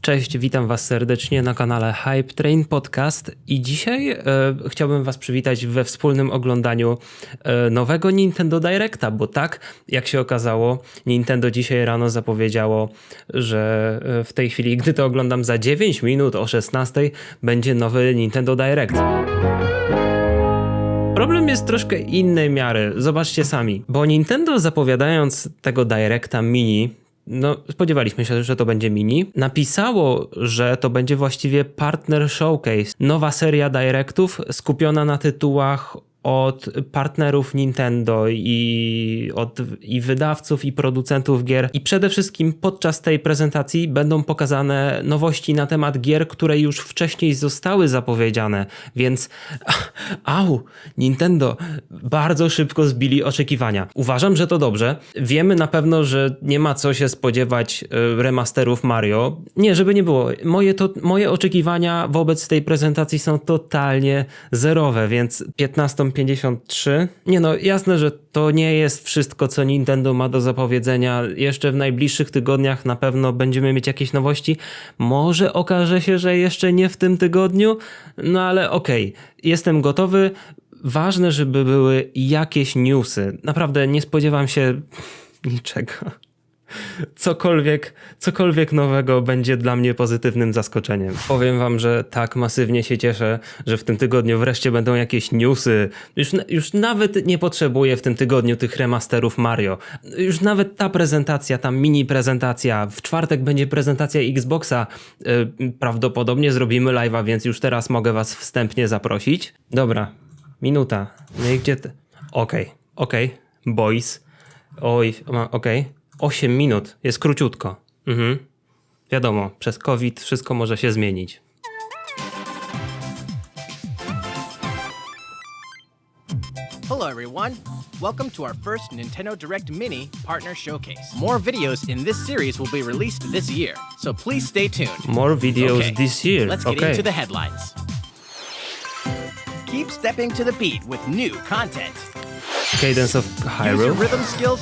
Cześć, witam Was serdecznie na kanale Hype Train Podcast i dzisiaj e, chciałbym Was przywitać we wspólnym oglądaniu e, nowego Nintendo Directa, bo tak, jak się okazało, Nintendo dzisiaj rano zapowiedziało, że e, w tej chwili, gdy to oglądam za 9 minut o 16, będzie nowy Nintendo Direct. Problem jest troszkę innej miary. Zobaczcie sami. Bo Nintendo zapowiadając tego Directa Mini, no spodziewaliśmy się, że to będzie mini, napisało, że to będzie właściwie partner showcase. Nowa seria Directów skupiona na tytułach od partnerów Nintendo i od i wydawców i producentów gier i przede wszystkim podczas tej prezentacji będą pokazane nowości na temat gier, które już wcześniej zostały zapowiedziane, więc au, Nintendo bardzo szybko zbili oczekiwania. Uważam, że to dobrze. Wiemy na pewno, że nie ma co się spodziewać e, remasterów Mario. Nie, żeby nie było. Moje, to, moje oczekiwania wobec tej prezentacji są totalnie zerowe, więc 1553. Nie no, jasne, że to nie jest wszystko, co Nintendo ma do zapowiedzenia. Jeszcze w najbliższych tygodniach na pewno będziemy mieć jakieś nowości. Może okaże się, że jeszcze nie w tym tygodniu, no ale okej, jestem gotowy. Ważne, żeby były jakieś newsy. Naprawdę nie spodziewam się niczego. Cokolwiek, cokolwiek nowego będzie dla mnie pozytywnym zaskoczeniem. Powiem wam, że tak masywnie się cieszę, że w tym tygodniu wreszcie będą jakieś newsy. Już, już nawet nie potrzebuję w tym tygodniu tych remasterów Mario. Już nawet ta prezentacja, ta mini prezentacja, w czwartek będzie prezentacja Xboxa. Yy, prawdopodobnie zrobimy live'a, więc już teraz mogę was wstępnie zaprosić. Dobra, minuta. No i gdzie? Okej, okej, boys. Oj, okej. 8 minut, jest króciutko. Mhm. Wiadomo, przez COVID wszystko może się zmienić. Hello, everyone. Welcome to our first Nintendo Direct Mini Partner Showcase. More videos in this series will be released this year, so please stay tuned. More videos Okay, this year. Let's get okay. into the headlines. Keep stepping to the beat with new content. Cadence of Use your Hyrule. rhythm skills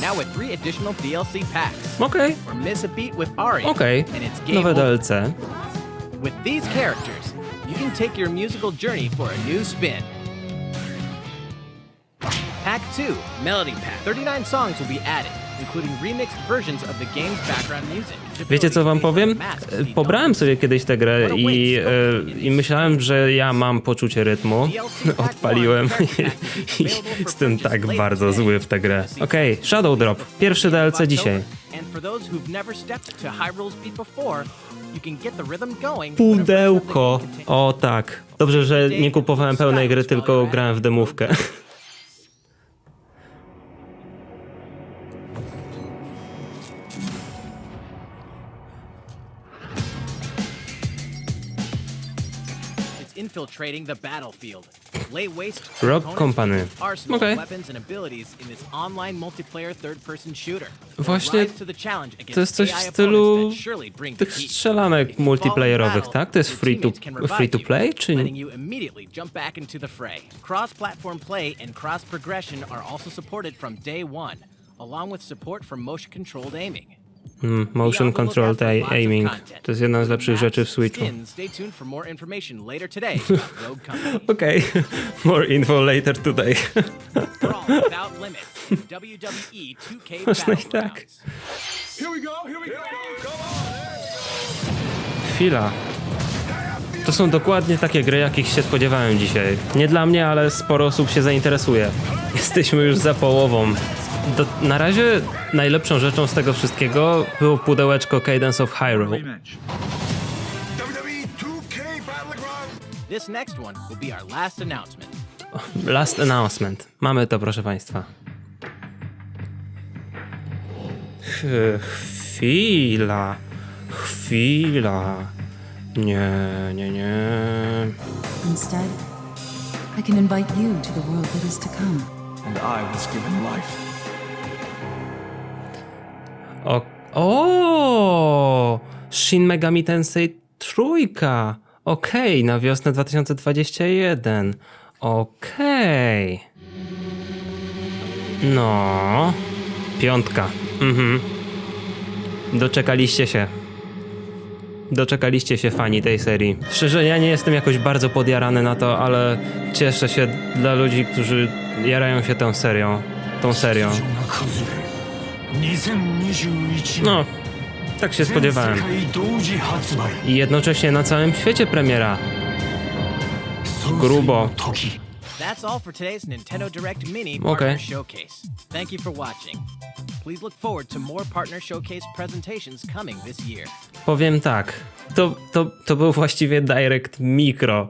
now with three additional DLC packs. Okej, Or miss a beat with Ari, okej. and it's game Nowe over. DLC. With these characters, you can take your musical journey for a new spin. Pack 2, Melody Pack. 39 songs will be added, Wiecie co wam powiem? E, Pobrałem sobie kiedyś tę grę i, e, i myślałem, że ja mam poczucie rytmu. Odpaliłem i, i jestem tak bardzo zły w tę grę. Okej, Shadow Drop. Pierwszy DLC dzisiaj. Pudełko. O tak. Dobrze, że nie kupowałem pełnej gry, tylko grałem w demówkę. infiltrating the battlefield. Lay waste Rock Company. Arsenal okay. weapons and abilities in this online multiplayer third-person shooter. Właśnie to jest coś w stylu tych strzelanek multiplayerowych, tak? To jest free to, free to play, czy fray Cross-platform play and cross-progression are also supported from day one, along with support for motion-controlled aiming. Mm, motion controlled a- aiming? To jest jedna z lepszych rzeczy w Switchu. Tuned for more. Okej, info later today. Brawl without limits. WWE 2K Można i tak. Chwila. To są dokładnie takie gry, jakich się spodziewałem dzisiaj. Nie dla mnie, ale sporo osób się zainteresuje. Jesteśmy już za połową. Do, na razie najlepszą rzeczą z tego wszystkiego było pudełeczko Cadence of Hyrule. rematch. WWE 2K Battleground. This next one will be our last announcement. Last announcement. Mamy to, proszę Państwa. Ch- Chwila. Chwila. Nie, nie, nie. Instead, I can invite you to the world that is to come. And I was given life. O! Shin Megami Tensei trójka. Okej, na wiosnę 2021. Okej. No. Piątka. Mhm. Doczekaliście się. doczekaliście się fani tej serii. Szczerze, ja nie jestem jakoś bardzo podjarany na to, ale cieszę się dla ludzi, którzy jarają się tą serią. Tą serią. No, tak się spodziewałem. I jednocześnie na całym świecie premiera. Grubo. That's all for today's Nintendo Direct Mini Partner okay. Showcase. Thank you for watching. Please look forward to more Partner Showcase presentations coming this year. Powiem tak, to, to, to był właściwie Direct Micro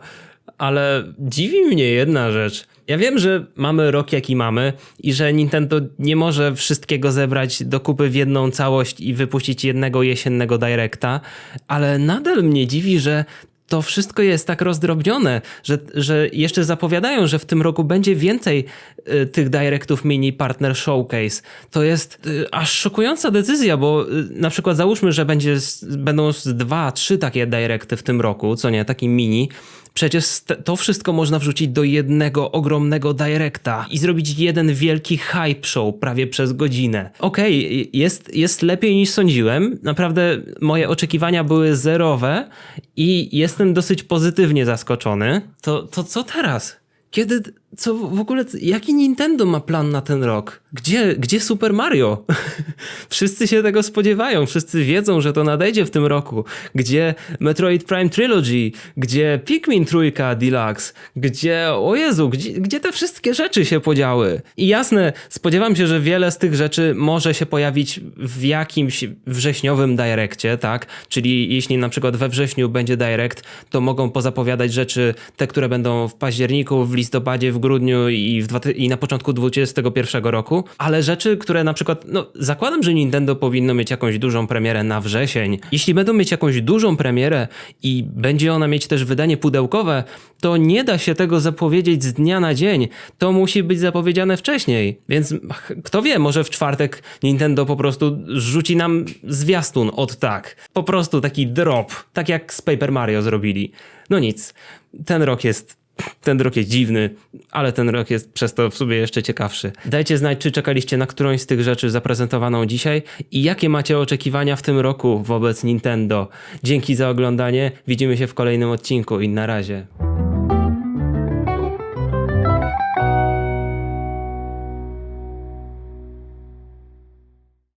ale dziwi mnie jedna rzecz. Ja wiem, że mamy rok jaki mamy i że Nintendo nie może wszystkiego zebrać do kupy w jedną całość i wypuścić jednego jesiennego Directa, ale nadal mnie dziwi, że to wszystko jest tak rozdrobnione, że, że jeszcze zapowiadają, że w tym roku będzie więcej y, tych Directów Mini Partner Showcase. To jest y, aż szokująca decyzja, bo y, na przykład załóżmy, że będzie, będą dwa, trzy takie Directy w tym roku, co nie, taki mini. Przecież to wszystko można wrzucić do jednego ogromnego directa i zrobić jeden wielki hype show prawie przez godzinę. Okej, jest, jest lepiej niż sądziłem. Naprawdę moje oczekiwania były zerowe i jestem dosyć pozytywnie zaskoczony. To, to co teraz? Kiedy, co w ogóle, jaki Nintendo ma plan na ten rok? Gdzie, gdzie Super Mario? wszyscy się tego spodziewają, wszyscy wiedzą, że to nadejdzie w tym roku. Gdzie Metroid Prime Trilogy? Gdzie Pikmin Trójka Deluxe? Gdzie, o Jezu, gdzie, gdzie te wszystkie rzeczy się podziały? I jasne, spodziewam się, że wiele z tych rzeczy może się pojawić w jakimś wrześniowym Direccie, tak? Czyli jeśli na przykład we wrześniu będzie Direct, to mogą pozapowiadać rzeczy, te, które będą w październiku, w listopadzie, w grudniu i, w dwa, i na początku 2021 roku, ale rzeczy, które na przykład, no zakładam, że Nintendo powinno mieć jakąś dużą premierę na wrzesień. Jeśli będą mieć jakąś dużą premierę i będzie ona mieć też wydanie pudełkowe, to nie da się tego zapowiedzieć z dnia na dzień. To musi być zapowiedziane wcześniej. Więc kto wie, może w czwartek Nintendo po prostu rzuci nam zwiastun od tak. Po prostu taki drop, tak jak z Paper Mario zrobili. No nic, ten rok jest ten rok jest dziwny, ale ten rok jest przez to w sobie jeszcze ciekawszy. Dajcie znać, czy czekaliście na którąś z tych rzeczy zaprezentowaną dzisiaj i jakie macie oczekiwania w tym roku wobec Nintendo. Dzięki za oglądanie, widzimy się w kolejnym odcinku i na razie.